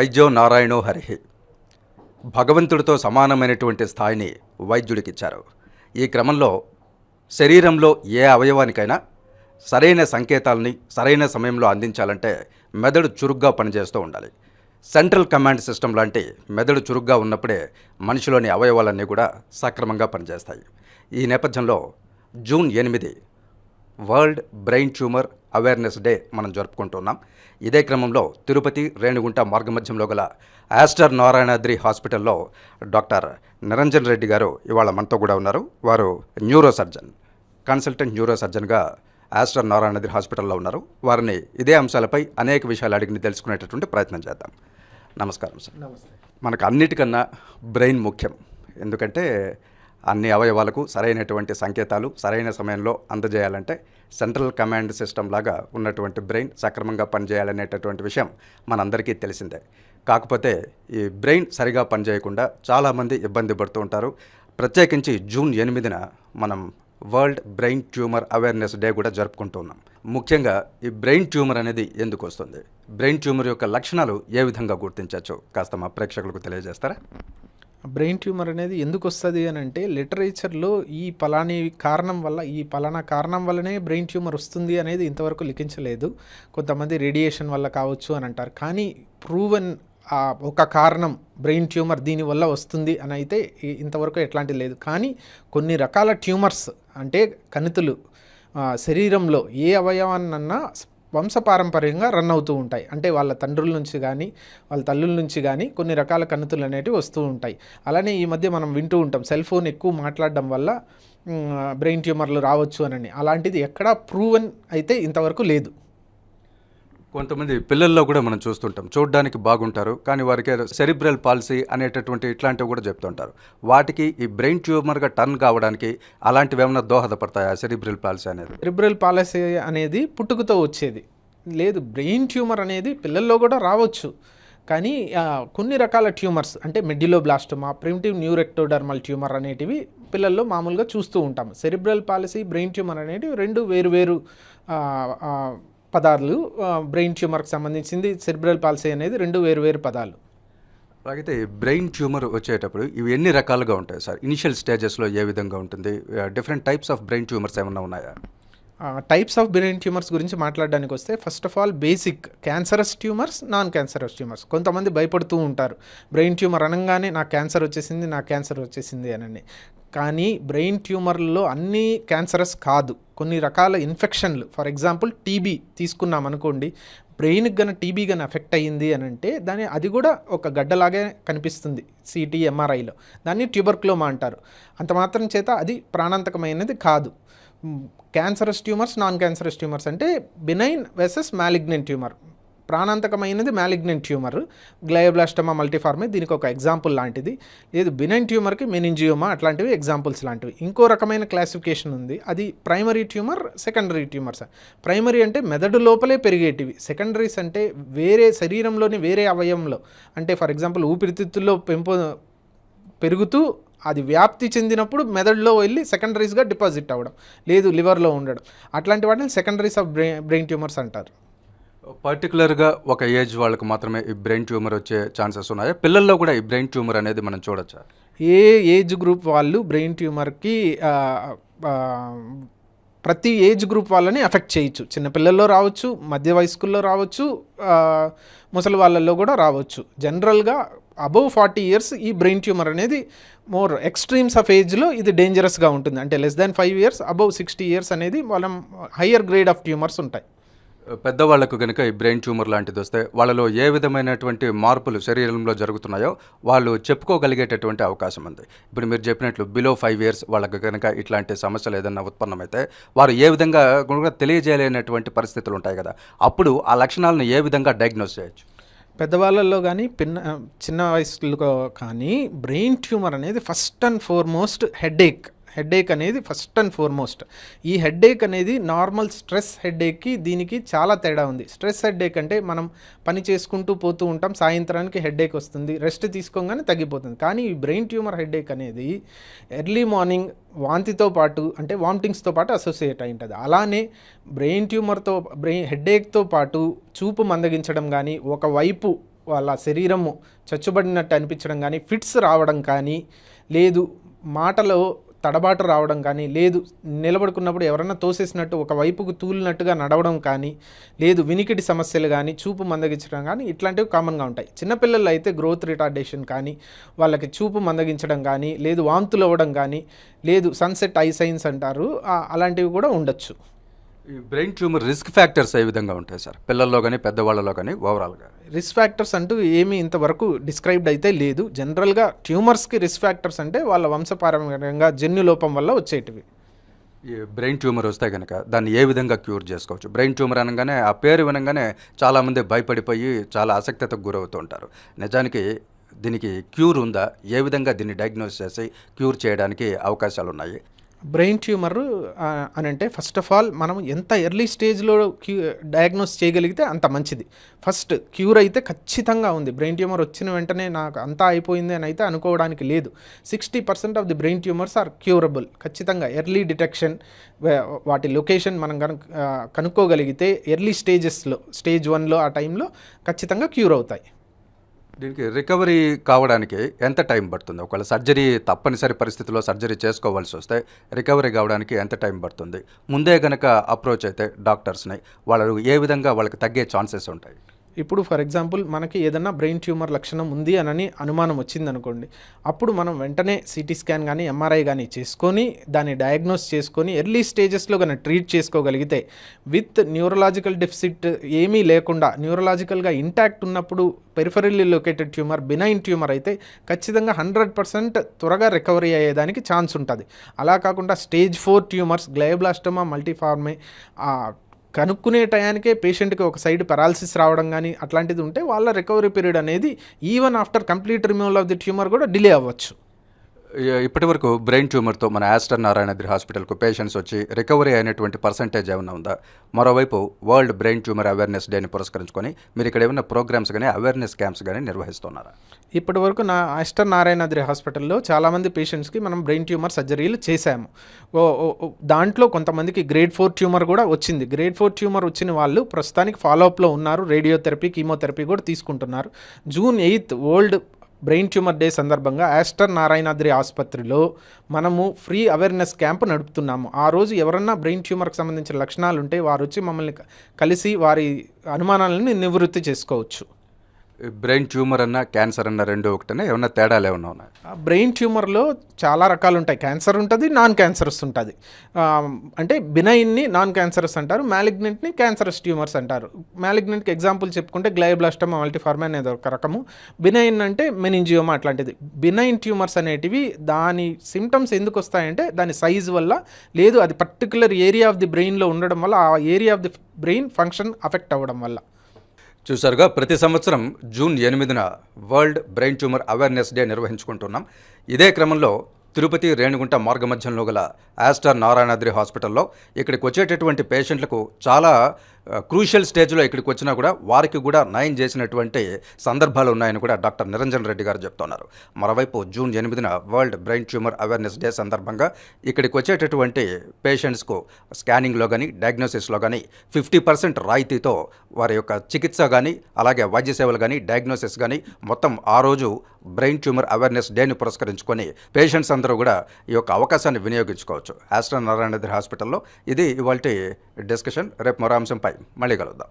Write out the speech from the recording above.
వైద్యో నారాయణో హరిహి భగవంతుడితో సమానమైనటువంటి స్థాయిని వైద్యుడికిచ్చారు. ఈ క్రమంలో శరీరంలో ఏ అవయవానికైనా సరైన సంకేతాలని సరైన సమయంలో అందించాలంటే మెదడు చురుగ్గా పనిచేస్తూ ఉండాలి. సెంట్రల్ కమాండ్ సిస్టమ్ లాంటి మెదడు చురుగ్గా ఉన్నప్పుడే మనిషిలోని అవయవాలన్నీ కూడా సక్రమంగా పనిచేస్తాయి. ఈ నేపథ్యంలో జూన్ ఎనిమిది world brain tumour awareness day మనం జరుపుకుంటున్నాం. ఇదే క్రమంలో తిరుపతి రేణిగుంట మార్గమధ్యంలో గల ఆస్టర్ నారాయణాద్రి హాస్పిటల్లో డాక్టర్ నిరంజన్ రెడ్డి గారు ఇవాళ మనతో కూడా ఉన్నారు. వారు న్యూరో సర్జన్ కన్సల్టెంట్ న్యూరో సర్జన్గా ఆస్టర్ నారాయణాద్రి హాస్పిటల్లో ఉన్నారు. వారిని ఇదే అంశాలపై అనేక విషయాలు అడిగి తెలుసుకునేటటువంటి ప్రయత్నం చేద్దాం. నమస్కారం సార్. నమస్తే. మనకు అన్నిటికన్నా బ్రెయిన్ ముఖ్యం. ఎందుకంటే అన్ని అవయవాలకు సరైనటువంటి సంకేతాలు సరైన సమయంలో అందజేయాలంటే సెంట్రల్ కమాండ్ సిస్టమ్ లాగా ఉన్నటువంటి బ్రెయిన్ సక్రమంగా పనిచేయాలనేటటువంటి విషయం మనందరికీ తెలిసిందే. కాకపోతే ఈ బ్రెయిన్ సరిగా పనిచేయకుండా చాలామంది ఇబ్బంది పడుతూ ఉంటారు. ప్రత్యేకించి జూన్ ఎనిమిదిన మనం world brain tumour awareness day కూడా జరుపుకుంటున్నాం ముఖ్యంగా ఈ బ్రెయిన్ ట్యూమర్ అనేది ఎందుకు వస్తుంది? బ్రెయిన్ ట్యూమర్ యొక్క లక్షణాలు ఏ విధంగా గుర్తించవచ్చు? కాస్త మా ప్రేక్షకులకు తెలియజేస్తారా? బ్రెయిన్ ట్యూమర్ అనేది ఎందుకు వస్తుంది అని అంటే లిటరేచర్లో ఈ పలాని కారణం వల్ల ఈ పలానా కారణం వల్లనే బ్రెయిన్ ట్యూమర్ వస్తుంది అనేది ఇంతవరకు లిఖించలేదు. కొంతమంది రేడియేషన్ వల్ల కావచ్చు అని అంటారు. కానీ ప్రూవెన్ ఒక కారణం బ్రెయిన్ ట్యూమర్ దీనివల్ల వస్తుంది అని అయితే ఇంతవరకు ఎట్లాంటి లేదు. కానీ కొన్ని రకాల ట్యూమర్స్ అంటే కణితులు శరీరంలో ఏ అవయవాన్నన్నా వంశపారంపర్యంగా రన్ అవుతూ ఉంటాయి. అంటే వాళ్ళ తండ్రుల నుంచి కానీ వాళ్ళ తల్లుల నుంచి కానీ కొన్ని రకాల కణుతులు అనేటివి వస్తూ ఉంటాయి. అలానే ఈ మధ్య మనం వింటూ ఉంటాం సెల్ ఫోన్ ఎక్కువ మాట్లాడడం వల్ల బ్రెయిన్ ట్యూమర్లు రావచ్చు అని అలాంటిది ఎక్కడా ప్రూవెన్ అయితే ఇంతవరకు లేదు. కొంతమంది పిల్లల్లో కూడా మనం చూస్తుంటాం. చూడడానికి బాగుంటారు కానీ వారికి సెరిబ్రల్ పాలసీ అనేటటువంటి ఇట్లాంటివి కూడా చెప్తుంటారు. వాటికి ఈ బ్రెయిన్ ట్యూమర్గా టర్న్ కావడానికి అలాంటివి ఏమైనా దోహదపడతాయా సెరిబ్రల్ పాలసీ అనేది? సెరిబ్రల్ పాలసీ అనేది పుట్టుకతో వచ్చేది. లేదు బ్రెయిన్ ట్యూమర్ అనేది పిల్లల్లో కూడా రావచ్చు. కానీ కొన్ని రకాల ట్యూమర్స్ అంటే మెడిలోబ్లాస్టమా ప్రిమిటివ్ న్యూరెక్టోడర్మల్ ట్యూమర్ అనేటివి పిల్లల్లో మామూలుగా చూస్తూ ఉంటాం సెరిబ్రల్ పాలసీ బ్రెయిన్ ట్యూమర్ అనేటివి రెండు వేరు వేరు పదాలు బ్రెయిన్ ట్యూమర్కి సంబంధించింది సెరిబ్రల్ పాలసీ అనేది రెండు వేరు వేరు పదాలు. అయితే బ్రెయిన్ ట్యూమర్ వచ్చేటప్పుడు ఇవి ఎన్ని రకాలుగా ఉంటాయి సార్? ఇనిషియల్ స్టేజెస్లో ఏ విధంగా ఉంటుంది? Different types of brain tumours ఏమైనా ఉన్నాయా? టైప్స్ ఆఫ్ బ్రెయిన్ ట్యూమర్స్ గురించి మాట్లాడడానికి వస్తే first of all basic cancerous tumours non cancerous tumours. కొంతమంది భయపడుతూ ఉంటారు. బ్రెయిన్ ట్యూమర్ అనగానే నాకు క్యాన్సర్ వచ్చేసింది నాకు క్యాన్సర్ వచ్చేసింది అని. కానీ బ్రెయిన్ ట్యూమర్లలో అన్ని క్యాన్సరస్ కాదు. కొన్ని రకాల ఇన్ఫెక్షన్లు ఫర్ ఎగ్జాంపుల్ టీబీ తీసుకున్నాం అనుకోండి బ్రెయిన్కి గన టీబీ గన ఎఫెక్ట్ అయ్యింది అని అంటే దాని అది కూడా ఒక గడ్డలాగే కనిపిస్తుంది సిటీ ఎంఆర్ఐలో దాన్ని ట్యూబర్క్లోమా అంటారు. అంత మాత్రం చేత అది ప్రాణాంతకమైనది కాదు. Cancerous tumours non cancerous tumours అంటే బినైన్ వెసెస్ మ్యాలిగ్నెంట్ ట్యూమర్. ప్రాణాంతకమైనది మ్యాలిగ్నెంట్ ట్యూమర్ గ్లయోబ్లాస్టమా మల్టీఫార్మే దీనికి ఒక ఎగ్జాంపుల్ లాంటిది. లేదు బినైన్ ట్యూమర్కి మెనింజియోమా అట్లాంటివి ఎగ్జాంపుల్స్ లాంటివి. ఇంకో రకమైన క్లాసిఫికేషన్ ఉంది. అది primary tumour secondary tumours primary అంటే మెదడు లోపలే పెరిగేటివి. సెకండరీస్ అంటే వేరే శరీరంలోని వేరే అవయవంలో అంటే ఫర్ ఎగ్జాంపుల్ ఊపిరితిత్తుల్లో పెంపు పెరుగుతూ అది వ్యాప్తి చెందినప్పుడు మెదడులో వెళ్ళి సెకండరీస్గా డిపాజిట్ అవ్వడం. లేదు లివర్లో ఉండడం. అట్లాంటి వాటిని secondaries of brain brain tumours అంటారు. పర్టికులర్గా ఒక ఏజ్ వాళ్ళకి మాత్రమే ఈ బ్రెయిన్ ట్యూమర్ వచ్చే ఛాన్సెస్ ఉన్నాయా? పిల్లల్లో కూడా ఈ బ్రెయిన్ ట్యూమర్ అనేది మనం చూడొచ్చా? ఏ ఏజ్ గ్రూప్ వాళ్ళు బ్రెయిన్ ట్యూమర్కి ప్రతి ఏజ్ గ్రూప్ వాళ్ళని ఎఫెక్ట్ చేయొచ్చు. చిన్నపిల్లల్లో రావచ్చు మధ్య వయస్కుల్లో రావచ్చు ముసలి వాళ్ళల్లో కూడా రావచ్చు. జనరల్గా అబవ్ ఫార్టీ ఇయర్స్ ఈ బ్రెయిన్ ట్యూమర్ అనేది మోర్ ఎక్స్ట్రీమ్స్ ఆఫ్ ఏజ్లో ఇది డేంజరస్గా ఉంటుంది. అంటే less than five years above sixty years అనేది మనం హయ్యర్ గ్రేడ్ ఆఫ్ ట్యూమర్స్ ఉంటాయి. పెద్దవాళ్ళకు కనుక ఈ బ్రెయిన్ ట్యూమర్ లాంటిది వస్తే వాళ్ళలో ఏ విధమైనటువంటి మార్పులు శరీరంలో జరుగుతున్నాయో వాళ్ళు చెప్పుకోగలిగేటటువంటి అవకాశం ఉంది. ఇప్పుడు మీరు చెప్పినట్లు బిలో ఫైవ్ ఇయర్స్ వాళ్ళకి కనుక ఇట్లాంటి సమస్యలు ఏదైనా ఉత్పన్నమైతే వారు ఏ విధంగా కూడా తెలియజేయలేనటువంటి పరిస్థితులు ఉంటాయి కదా అప్పుడు ఆ లక్షణాలను ఏ విధంగా డయాగ్నోస్ చేయొచ్చు? పెద్దవాళ్ళల్లో కానీ పిన్న చిన్న వయసులో కానీ బ్రెయిన్ ట్యూమర్ అనేది first and foremost headache headache అనేది ఫస్ట్ అండ్ ఫార్మోస్ట్. ఈ హెడేక్ అనేది నార్మల్ స్ట్రెస్ హెడేక్కి దీనికి చాలా తేడా ఉంది. స్ట్రెస్ హెడేక్ అంటే మనం పని చేసుకుంటూ పోతూ ఉంటాం సాయంత్రానికి హెడేక్ వస్తుంది రెస్ట్ తీసుకోగానే తగ్గిపోతుంది. కానీ ఈ బ్రెయిన్ ట్యూమర్ హెడేక్ అనేది ఎర్లీ మార్నింగ్ వాంతితో పాటు అంటే వామిటింగ్స్తో పాటు అసోసియేట్ అయి ఉంటుంది అలానే బ్రెయిన్ ట్యూమర్తో బ్రెయిన్ హెడేక్తో పాటు చూపు మందగించడం కానీ ఒకవైపు వాళ్ళ శరీరము చచ్చుబడినట్టు అనిపించడం కానీ ఫిట్స్ రావడం కానీ లేదు మాటలో తడబాటు రావడం కానీ లేదు నిలబడుకున్నప్పుడు ఎవరన్నా తోసేసినట్టు ఒక వైపుకు తూలినట్టుగా నడవడం కానీ లేదు వినికిడి సమస్యలు కానీ చూపు మందగించడం కానీ ఇట్లాంటివి కామన్గా ఉంటాయి. చిన్నపిల్లలు అయితే గ్రోత్ రిటార్డేషన్ కానీ వాళ్ళకి చూపు మందగించడం కానీ లేదు వాంతులు అవ్వడం కానీ లేదు సన్సెట్ ఐ సైన్స్ అంటారు అలాంటివి కూడా ఉండొచ్చు. ఈ బ్రెయిన్ ట్యూమర్ రిస్క్ ఫ్యాక్టర్స్ ఏ విధంగా ఉంటాయి సార్? పిల్లల్లో కానీ పెద్దవాళ్ళలో కానీ ఓవరాల్గా రిస్క్ ఫ్యాక్టర్స్ అంటూ ఏమీ ఇంతవరకు డిస్క్రైబ్డ్ అయితే లేదు. జనరల్గా ట్యూమర్స్కి రిస్క్ ఫ్యాక్టర్స్ అంటే వాళ్ళ వంశపారంపర్యంగా జన్యు లోపం వల్ల వచ్చేటివి. ఈ బ్రెయిన్ ట్యూమర్ వస్తే కనుక దాన్ని ఏ విధంగా క్యూర్ చేసుకోవచ్చు? బ్రెయిన్ ట్యూమర్ అనగానే ఆ పేరు వినగానే చాలామంది భయపడిపోయి చాలా ఆసక్తితకు గురవుతూ ఉంటారు. నిజానికి దీనికి క్యూర్ ఉందా? ఏ విధంగా దీన్ని డయాగ్నోస్ చేసి క్యూర్ చేయడానికి అవకాశాలు ఉన్నాయి బ్రెయిన్ ట్యూమర్ అని అంటే ఫస్ట్ ఆఫ్ ఆల్ మనం ఎంత ఎర్లీ స్టేజ్లో క్యూ డయాగ్నోస్ చేయగలిగితే అంత మంచిది. ఫస్ట్ క్యూర్ అయితే ఖచ్చితంగా ఉంది. బ్రెయిన్ ట్యూమర్ వచ్చిన వెంటనే నాకు అంతా అయిపోయింది అని అయితే అనుకోవడానికి లేదు. Sixty percent of the brain tumours are curable ఖచ్చితంగా ఎర్లీ డిటెక్షన్ వాటి లొకేషన్ మనం కనుక కనుక్కోగలిగితే ఎర్లీ స్టేజెస్లో స్టేజ్ వన్లో ఆ టైంలో ఖచ్చితంగా క్యూర్ అవుతాయి. దీనికి రికవరీ కావడానికి ఎంత టైం పడుతుంది? ఒకవేళ సర్జరీ తప్పనిసరి పరిస్థితిలో సర్జరీ చేసుకోవాల్సి వస్తే రికవరీ కావడానికి ఎంత టైం పడుతుంది? ముందే గనక అప్రోచ్ అయితే డాక్టర్స్ని వాళ్ళు ఏ విధంగా వాళ్ళకి తగ్గే ఛాన్సెస్ ఉంటాయి? ఇప్పుడు ఫర్ ఎగ్జాంపుల్ మనకి ఏదన్నా బ్రెయిన్ ట్యూమర్ లక్షణం ఉంది అని అనుమానం వచ్చిందనుకోండి అప్పుడు మనం వెంటనే సిటీ స్కాన్ కానీ ఎంఆర్ఐ కానీ చేసుకొని దాన్ని డయాగ్నోస్ చేసుకొని ఎర్లీ స్టేజెస్లో కానీ ట్రీట్ చేసుకోగలిగితే విత్ న్యూరలాజికల్ డెఫిసిట్ ఏమీ లేకుండా న్యూరలాజికల్గా ఇంటాక్ట్ ఉన్నప్పుడు peripherally located tumour benign tumour అయితే ఖచ్చితంగా హండ్రెడ్ పర్సెంట్ త్వరగా రికవరీ అయ్యేదానికి ఛాన్స్ ఉంటుంది. అలా కాకుండా stage four tumours glioblastoma multiforme కనుక్కునే టయానికే పేషెంట్కి ఒక సైడ్ పెరాలసిస్ రావడం కానీ అట్లాంటిది ఉంటే వాళ్ళ రికవరీ పీరియడ్ అనేది even after complete removal of the tumour కూడా డిలే అవ్వచ్చు. ఇప్పటి వరకు బ్రెయిన్ ట్యూమర్తో మన ఆస్టర్ నారాయణద్రి హాస్పిటల్కు పేషెంట్స్ వచ్చి రికవరీ అయినటువంటి పర్సంటేజ్ ఏమైనా ఉందా? మరోవైపు వరల్డ్ బ్రెయిన్ ట్యూమర్ అవేర్నెస్ డేని పురస్కరించుకొని మీరు ఇక్కడ ఏమైనా ప్రోగ్రామ్స్ కానీ అవేర్నెస్ క్యాంప్స్ కానీ నిర్వహిస్తున్నారా? ఇప్పటి వరకు నా ఆస్టర్ నారాయణాద్రి హాస్పిటల్లో చాలామంది పేషెంట్స్కి మనం బ్రెయిన్ ట్యూమర్ సర్జరీలు చేశాము. దాంట్లో కొంతమందికి గ్రేడ్ ఫోర్ ట్యూమర్ కూడా వచ్చింది. గ్రేడ్ ఫోర్ ట్యూమర్ వచ్చిన వాళ్ళు ప్రస్తుతానికి ఫాలోఅప్లో ఉన్నారు. రేడియోథెరపీ కీమోథెరపీ కూడా తీసుకుంటున్నారు. June eighth world brain tumour day సందర్భంగా ఆస్టర్ నారాయణాద్రి ఆసుపత్రిలో మనము ఫ్రీ అవేర్నెస్ క్యాంప్ నడుపుతున్నాము. ఆ రోజు ఎవరన్నా బ్రెయిన్ ట్యూమర్కి సంబంధించిన లక్షణాలు ఉంటే వారు వచ్చి మమ్మల్ని కలిసి వారి అనుమానాలను నివృత్తి చేసుకోవచ్చు. బ్రెయిన్ ట్యూమర్ అన్న క్యాన్సర్ అన్న రెండు ఒకటనే? ఏమన్నా తేడాలు ఏమన్నా ఉన్నాయి? ఆ బ్రెయిన్ ట్యూమర్లో చాలా రకాలు ఉంటాయి క్యాన్సర్ ఉంటుంది నాన్ క్యాన్సరస్ ఉంటుంది. అంటే బినైన్ని నాన్ క్యాన్సరస్ అంటారు మ్యాలిగ్నెంట్ని క్యాన్సరస్ ట్యూమర్స్ అంటారు. మ్యాలిగ్నెంట్కి ఎగ్జాంపుల్ చెప్పుకుంటే గ్లైబ్లాస్టమ్ మల్టీఫార్మ్ అనేది ఒక రకము. బినైన్ అంటే మెనింజియోమా అట్లాంటిది. బినైన్ ట్యూమర్స్ అనేటివి దాని సిమ్టమ్స్ ఎందుకు వస్తాయంటే దాని సైజ్ వల్ల లేదు అది పర్టికులర్ ఏరియా ఆఫ్ ది బ్రెయిన్లో ఉండడం వల్ల ఆ area of the brain function affect అవ్వడం వల్ల. చూసారుగా ప్రతి సంవత్సరం జూన్ ఎనిమిదిన world brain tumour awareness day నిర్వహించుకుంటున్నాం. ఇదే క్రమంలో తిరుపతి రేణుగుంట మార్గ మధ్యంలో గల ఆస్టర్ నారాయణాద్రి హాస్పిటల్లో ఇక్కడికి వచ్చేటటువంటి పేషెంట్లకు చాలా క్రూషియల్ స్టేజ్లో ఇక్కడికి వచ్చినా కూడా వారికి కూడా నయం చేసినటువంటి సందర్భాలు ఉన్నాయని కూడా డాక్టర్ నిరంజన్ రెడ్డి గారు చెప్తున్నారు. మరోవైపు జూన్ ఎనిమిదిన world brain tumour awareness day సందర్భంగా ఇక్కడికి వచ్చేటటువంటి పేషెంట్స్కు స్కానింగ్లో కానీ డయాగ్నోసిస్లో కానీ ఫిఫ్టీ పర్సెంట్ రాయితీతో వారి యొక్క చికిత్స కానీ అలాగే వైద్య సేవలు కానీ డయాగ్నోసిస్ కానీ మొత్తం ఆ రోజు బ్రెయిన్ ట్యూమర్ అవేర్నెస్ డేని పురస్కరించుకొని పేషెంట్స్ అందరూ కూడా ఈ యొక్క అవకాశాన్ని వినియోగించుకోవచ్చు. ఆస్ట్రా నారాయణాద్రి హాస్పిటల్లో ఇది ఇవాళ డిస్కషన్. రేపు మరో అంశంపై ಮಳೆಗಾಲದ.